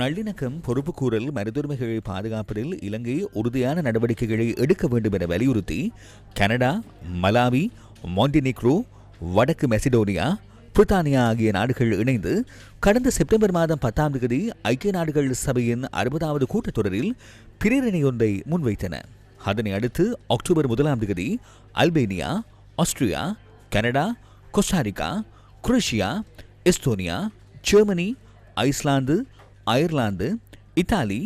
நல்லிணக்கம் பொறுப்புக்கூறல் மனிதுரிமைகளை பாதுகாப்பதில் இலங்கை உறுதியான நடவடிக்கைகளை எடுக்க வேண்டும் என வலியுறுத்தி கனடா மலாவி மாண்டினிக்ரோ வடக்கு மெசிடோனியா பிரித்தானியா ஆகிய நாடுகள் இணைந்து கடந்த செப்டம்பர் மாதம் பத்தாம் தேதி ஐக்கிய நாடுகள் சபையின் அறுபதாவது கூட்டத்தொடரில் பிரேரணையொன்றை முன்வைத்தன. அதனை அடுத்து அக்டோபர் முதலாம் தேதி Albania Austria Canada Costa Rica Croatia Estonia Germany Iceland Ireland Italy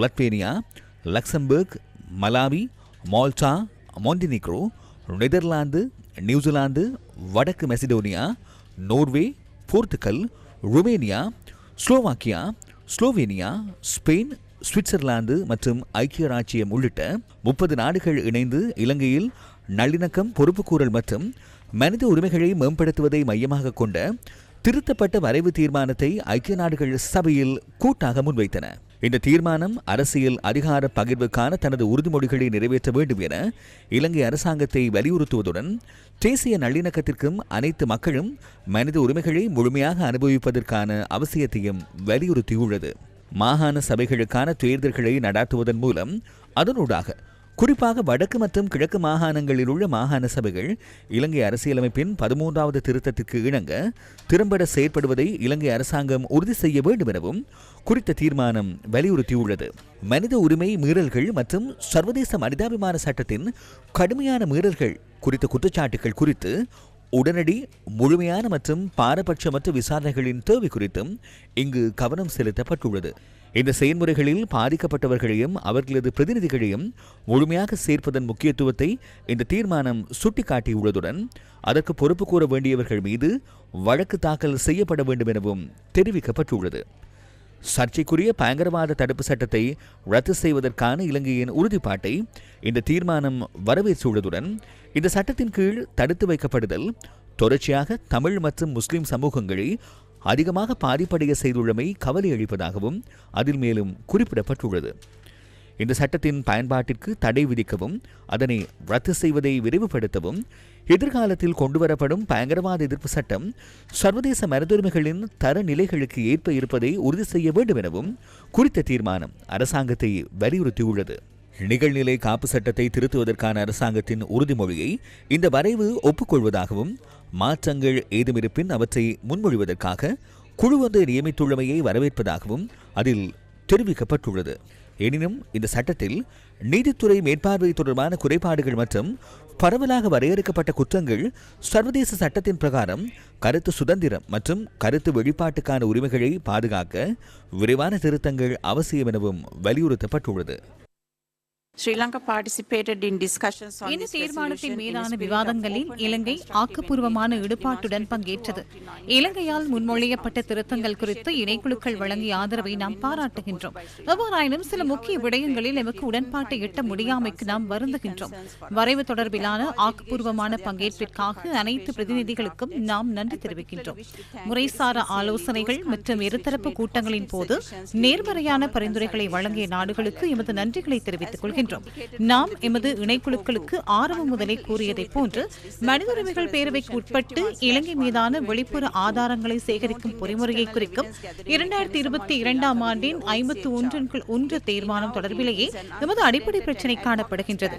Latvia Luxembourg Malawi Malta Montenegro Netherlands New Zealand வடக்கு Macedonia Norway Portugal Romania Slovakia Slovenia Spain Switzerland மற்றும் ஐக்கிய ராச்சியம் உள்ளிட்ட முப்பது நாடுகள் இணைந்து இலங்கையில் நல்லிணக்கம் பொறுப்புக்கூறல் மற்றும் மனித உரிமைகளை மேம்படுத்துவதை மையமாக கொண்ட திருத்தப்பட்ட வரைவு தீர்மானத்தை ஐக்கிய நாடுகள் சபையில் கூட்டாக முன்வைத்தன. இந்த தீர்மானம் அரசியல் அதிகார பகிர்வுக்கான தனது உறுதிமொழிகளை நிறைவேற்ற வேண்டும் என இலங்கை அரசாங்கத்தை வலியுறுத்துவதுடன் தேசிய நல்லிணக்கத்திற்கும் அனைத்து மக்களும் மனித உரிமைகளை முழுமையாக அனுபவிப்பதற்கான அவசியத்தையும் வலியுறுத்தியுள்ளது. மாகாண சபைகளுக்கான தேர்தல்களை நடாத்துவதன் மூலம் அதனூடாக குறிப்பாக வடக்கு மற்றும் கிழக்கு மாகாணங்களில் உள்ள மாகாண சபைகள் இலங்கை அரசியலமைப்பின் பதிமூன்றாவது திருத்தத்திற்கு இணங்க திறம்பட செயற்படுவதை இலங்கை அரசாங்கம் உறுதி செய்ய வேண்டும் எனவும் குறித்த தீர்மானம் வலியுறுத்தியுள்ளது. மனித உரிமை மீறல்கள் மற்றும் சர்வதேச மனிதாபிமான சட்டத்தின் கடுமையான மீறல்கள் குறித்த குற்றச்சாட்டுகள் குறித்து உடனடி முழுமையான மற்றும் பாரபட்சமற்ற விசாரணைகளின் தேவை குறித்தும் இங்கு கவனம் செலுத்தப்பட்டுள்ளது. இந்த செயல்முறைகளில் பாதிக்கப்பட்டவர்களையும் அவர்களது பிரதிநிதிகளையும் முழுமையாக சேர்ப்பதன் முக்கியத்துவத்தை இந்த தீர்மானம் சுட்டிக்காட்டியுள்ளதுடன் அதற்கு பொறுப்பு கூற வேண்டியவர்கள் மீது வழக்கு தாக்கல் செய்யப்பட வேண்டும் எனவும் தெரிவிக்கப்பட்டுள்ளது. சர்ச்சைக்குரிய பயங்கரவாத தடுப்பு சட்டத்தை ரத்து செய்வதற்கான இலங்கையின் உறுதிப்பாட்டை இந்த தீர்மானம் வரவேற்றுள்ளதுடன் இந்த சட்டத்தின் கீழ் தடுத்து வைக்கப்படுதல் தொடர்ச்சியாக தமிழ் மற்றும் முஸ்லிம் சமூகங்களை அதிகமாக பாதிப்படைய செய்துள்ளமை கவலை அளிப்பதாகவும் அதில் மேலும் குறிப்பிடப்பட்டுள்ளது. இந்த சட்டத்தின் பயன்பாட்டிற்கு தடை விதிக்கவும் அதனை ரத்து செய்வதை விரைவுபடுத்தவும் எதிர்காலத்தில் கொண்டுவரப்படும் பயங்கரவாத எதிர்ப்பு சட்டம் சர்வதேச மனிதுரிமைகளின் தரநிலைகளுக்கு ஏற்ப இருப்பதை உறுதி செய்ய வேண்டும் எனவும் குறித்த தீர்மானம் அரசாங்கத்தை வலியுறுத்தியுள்ளது. நிகழ்நிலை காப்பு சட்டத்தை திருத்துவதற்கான அரசாங்கத்தின் உறுதிமொழியை இந்த வரைவு ஒப்புக்கொள்வதாகவும் மாற்றங்கள் ஏதுமிருப்பின் அவற்றை முன்மொழிவதற்காக குழு ஒன்றை நியமித்துள்ளமையை வரவேற்பதாகவும் அதில் தெரிவிக்கப்பட்டுள்ளது. எனினும் இந்த சட்டத்தில் நீதித்துறை மேற்பார்வை தொடர்பான குறைபாடுகள் மற்றும் பரவலாக வரையறுக்கப்பட்ட குற்றங்கள் சர்வதேச சட்டத்தின் பிரகாரம் கருத்து சுதந்திரம் மற்றும் கருத்து வெளிப்பாட்டுக்கான உரிமைகளை பாதுகாக்க விரைவான திருத்தங்கள் அவசியம் எனவும் வலியுறுத்தப்பட்டுள்ளது. இந்த தீர்மானத்தின் மீதான விவாதங்களில் இலங்கை ஆக்கப்பூர்வமான ஈடுபாட்டுடன் பங்கேற்றது இலங்கையால் முன்மொழியப்பட்ட திருத்தங்கள் குறித்து இணைக்குழுக்கள் வழங்கிய ஆதரவை நாம் பாராட்டுகின்றோம் எவ்வாறாயினும் சில முக்கிய விடயங்களில் எமக்கு உடன்பாட்டை எட்ட முடியாமைக்கு நாம் வருந்துகின்றோம் வரைவு தொடர்பிலான ஆக்கப்பூர்வமான பங்கேற்பிற்காக அனைத்து பிரதிநிதிகளுக்கும் நாம் நன்றி தெரிவிக்கின்றோம் முறைசாரா ஆலோசனைகள் மற்றும் இருதரப்பு கூட்டங்களின் போது நேர்மறையான பரிந்துரைகளை வழங்கிய நாடுகளுக்கு எமது நன்றிகளை தெரிவித்துக் கொள்கின்றோம் நாம் எமது இணைக்குழுக்களுக்கு ஆரம்பம் முதலே கூறியதைப் போன்று மனித உரிமைகள் பேரவைக்கு உட்பட்டு இலங்கை மீதான வெளிப்புற ஆதாரங்களை சேகரிக்கும் பொறிமுறையை குறிக்கும் இரண்டாயிரத்தி இருபத்தி இரண்டாம் ஆண்டின் ஐம்பத்தி ஒன்றின் ஒன்று தீர்மானம் தொடர்பிலேயே எமது அடிப்படை பிரச்சினை காணப்படுகின்றது.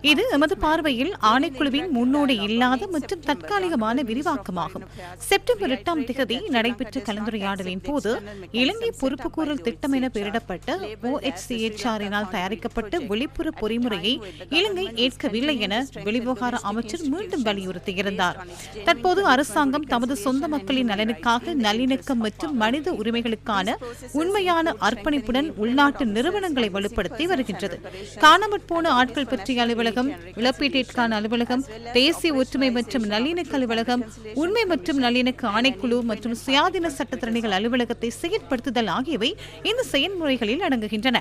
இது எமது பார்வையில் ஆணைக்குழுவின் முன்னோடி இல்லாத மற்றும் தற்காலிகமான விரிவாக்கமாகும். செப்டம்பர் எட்டாம் திகதி நடைபெற்ற கலந்துரையாடலின் போது இலங்கை பொறுப்புக்கூறல் திட்டம் என பெயரிடப்பட்ட ஓஎச்சிஎச்ஆரினால் தயாரிக்கப்பட்ட வெளிப்புற பொறிமுறையை இலங்கை ஏற்கவில்லை என வெளிவிவகார அமைச்சர் மீண்டும் வலியுறுத்தியிருந்தார். தற்போது அரசாங்கம் தமது சொந்த மக்களின் நலனுக்காக நல்லிணக்கம் மற்றும் மனித உரிமைகளுக்கான உண்மையான அர்ப்பணிப்புடன் உள்நாட்டு நிறுவனங்களை வலுப்படுத்தி வருகின்றது. காணாமற் போன ஆட்கள் பற்றிய அலுவலகம் இழப்பீட்டிற்கான அலுவலகம் தேசிய ஒற்றுமை மற்றும் நல்லிணக்க அலுவலகம் உண்மை மற்றும் நல்லிணக்க ஆணைக்குழு மற்றும் சுயாதீன சட்டத்திறனிகள் அலுவலகத்தை செயற்படுத்துதல் ஆகியவை இந்த செயல்முறைகளில் அடங்குகின்றன.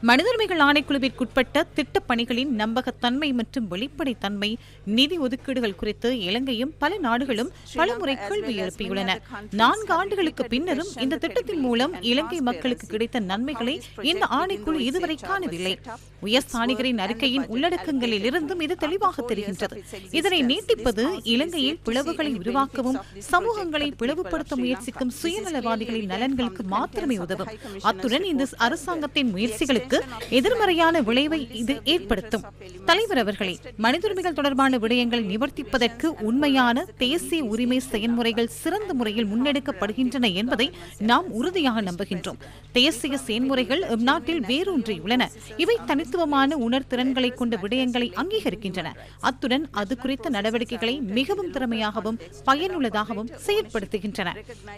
மனித உரிமைகள் ஆணைக்குழுவிற்குட்பட்ட திட்டப் பணிகளின் நம்பகத்தன்மை மற்றும் வெளிப்படைத்தன்மை நிதி ஒதுக்கீடுகள் குறித்து இலங்கையும் பல நாடுகளும் பலமுறை கேள்வி எழுப்பியுள்ளன. நான்கு ஆண்டுகளுக்கு பின்னரும் இந்த திட்டத்தின் மூலம் இலங்கை மக்களுக்கு கிடைத்த நன்மைகளை இந்த ஆணைக்குழு இதுவரை காணவில்லை. உயர்ஸ்தானிகரின் அறிக்கையின் உள்ளடக்கங்களில் இருந்தும் இது தெளிவாக தெரிகின்றது இதனை நீட்டிப்பது இலங்கையில் பிளவுகளை உருவாக்கவும் சமூகங்களை பிளவுபடுத்த முயற்சிக்கும் சுயநலவாதிகளின் நலன்களுக்கு மாத்திரமே உதவும் அத்துடன் இந்த அரசாங்கத்தின் முயற்சிகளுக்கு எதிர்மறையான விளைவை இது ஏற்படுத்தும் தலைவர் அவர்களே மனித உரிமைகள் தொடர்பான விடயங்களை நிவர்த்திப்பதற்கு உண்மையான தேசிய உரிமை செயல்முறைகள் சிறந்த முறையில் முன்னெடுக்கப்படுகின்றன என்பதை நாம் உறுதியாக நம்புகின்றோம் தேசிய செயல்முறைகள் நாட்டில் வேரூன்றியுள்ளன இவை தனித்துவமான உணர்திறன்களை கொண்ட விடயங்களை அங்கீகரிக்கின்றன. அத்துடன் அது குறித்த நடவடிக்கைகளை மிகவும் திறமையாகவும் பயனுள்ளதாகவும் செயற்படுத்துகின்றன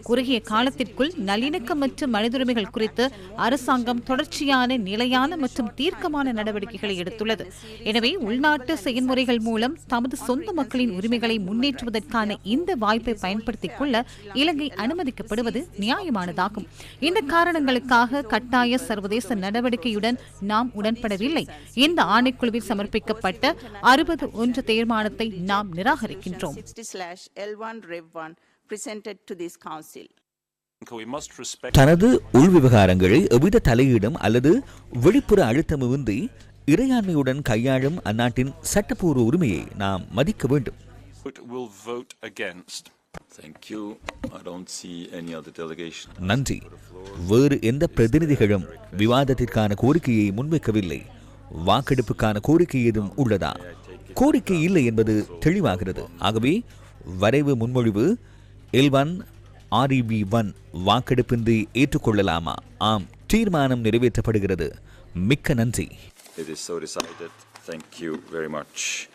குறுகிய காலத்திற்குள் நல்லிணக்கமற்ற மனித உரிமைகள் குறித்து அரசாங்கம் தொடர்ச்சியான நிலையான மற்றும் தீர்க்கமான நடவடிக்கைகளை எடுத்துள்ளது. எனவே உள்நாட்டு செயல்முறைகள் மூலம் தமது சொந்த மக்களின் உரிமைகளை முன்னேற்றுவதற்கான இந்த வாய்ப்பை பயன்படுத்திக் கொள்ள இலங்கை அனுமதிக்கப்படுவது நியாயமானதாகும். இந்த காரணங்களுக்காக கட்டாய சர்வதேச நடவடிக்கையுடன் நாம் உடன்பட உடன்படவில்லை இந்த ஆணைக்குழுவில் சமர்ப்பிக்கப்பட்ட அறுபது ஒன்று தீர்மானத்தை நாம் நிராகரிக்கின்றோம். 60 slash L1 Rev 1 presented to this council. We must respect தனது உள் விவகாரங்களை எவ்வித தலையீடும் அல்லது வெளிப்புற அழுத்தமின்றி இறையாண்மையுடன் கையாளும் அந்நாட்டின் சட்டப்பூர்வ உரிமையை நாம் மதிக்க வேண்டும். But will vote against. Thank you. I don't see any other delegation. நன்றி வேறு எந்த பிரதிநிதிகளும் விவாதத்திற்கான கோரிக்கையை முன்வைக்கவில்லை வாக்கெடுப்புக்கான கோரிக்கை ஏதும் உள்ளதா கோரிக்கை இல்லை என்பது தெளிவாகிறது ஆகவே வரைவு முன்மொழிவு எல் ஒன் ஆர்இபி ஒன் வாக்கெடுப்பின்றி ஏற்றுக்கொள்ளலாமா ஆம் தீர்மானம் நிறைவேற்றப்படுகிறது மிக்க நன்றி It is so decided. Thank you very much.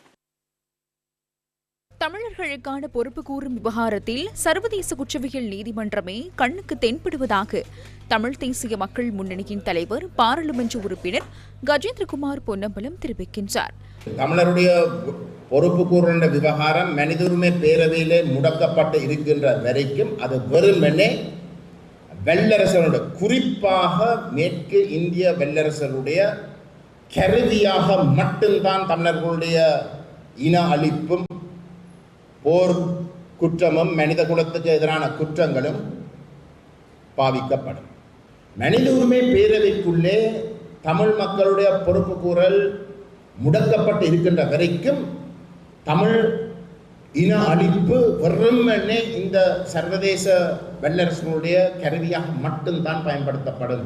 தமிழர்களுக்கான பொறுப்பு கூறும் விவகாரத்தில் சர்வதேச குற்றவியல் நீதிமன்றமே கண்ணுக்கு தென்படுவதாக தமிழ் தேசிய மக்கள் முன்னணியின் தலைவர் பாராளுமன்ற உறுப்பினர் கஜேந்திரகுமார் பொன்னம்பலம் தெரிவிக்கின்றார். தமிழருடைய பொறுப்பு கூறுகின்ற விவகாரம் மனித உரிமை பேரவையிலே முடக்கப்பட்டு இருக்கின்ற வரைக்கும் அது வெறுமனே வெள்ளரசனுடைய குறிப்பாக மேற்கு இந்திய வெள்ளரசனுடைய கருவியாக மட்டும்தான் தமிழர்களுடைய இன அழிப்பும் போர் குற்றமும் மனித குலத்துக்கு எதிரான குற்றங்களும் பாவிக்கப்படும். மனித உரிமை பேரவைக்குள்ளே தமிழ் மக்களுடைய பொறுப்பு கூறல் முடக்கப்பட்டு இருக்கின்ற வரைக்கும் தமிழ் இன அழிப்பு வெறுமனே இந்த சர்வதேச வல்லரசனுடைய கருவியாக மட்டும்தான் பயன்படுத்தப்படும்.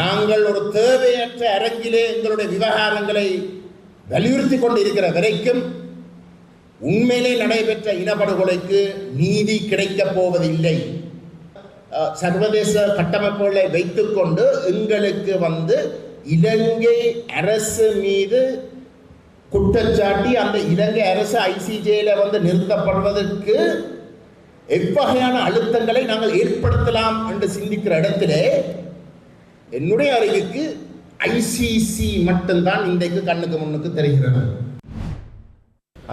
நாங்கள் ஒரு தேவையற்ற அரங்கிலே எங்களுடைய விவகாரங்களை வலியுறுத்தி கொண்டு இருக்கிற வரைக்கும் உண்மையிலே நடைபெற்ற இனப்படுகொலைக்கு நீதி கிடைக்கப் போவதில்லை. சர்வதேச கட்டமைப்புகளை வைத்துக்கொண்டு எங்களுக்கு வந்து இலங்கை அரசு மீது குற்றச்சாட்டி அந்த இலங்கை அரசு ஐசிஜேல வந்து நிறுத்தப்படுவதற்கு எவ்வகையான அழுத்தங்களை நாங்கள் ஏற்படுத்தலாம் என்று சிந்திக்கிற இடத்திலே என்னுடைய அறிவுக்கு ஐசிசி மட்டும்தான் இன்றைக்கு கண்ணுக்கு முன்னுக்கு தெரிகிறது.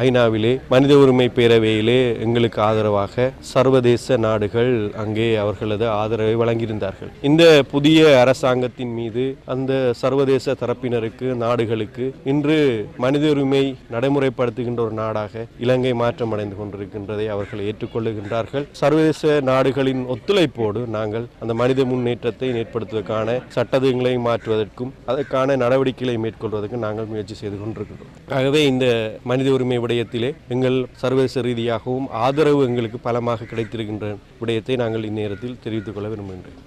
ஐநாவிலே மனித உரிமை பேரவையிலே எங்களுக்கு ஆதரவாக சர்வதேச நாடுகள் அங்கே அவர்களது ஆதரவை வழங்கியிருந்தார்கள். இந்த புதிய அரசாங்கத்தின் மீது அந்த சர்வதேச தரப்பினருக்கு நாடுகளுக்கு இன்று மனித உரிமை நடைமுறைப்படுத்துகின்ற ஒரு நாடாக இலங்கை மாற்றம் அடைந்து கொண்டிருக்கின்றதை அவர்கள் ஏற்றுக்கொள்ளுகின்றார்கள். சர்வதேச நாடுகளின் ஒத்துழைப்போடு நாங்கள் அந்த மனித முன்னேற்றத்தை ஏற்படுத்துவதற்கான சட்டங்களை மாற்றுவதற்கும் அதற்கான நடவடிக்கைகளை மேற்கொள்வதற்கு நாங்கள் முயற்சி செய்து கொண்டிருக்கின்றோம். ஆகவே இந்த மனித உரிமை விடயத்திலே எங்கள் சர்வதேச ரீதியாகவும் ஆதரவு எங்களுக்கு பலமாக கிடைத்திருக்கின்ற விடயத்தை நாங்கள் இந்நேரத்தில் தெரிவித்துக் கொள்ள விரும்புகின்றேன்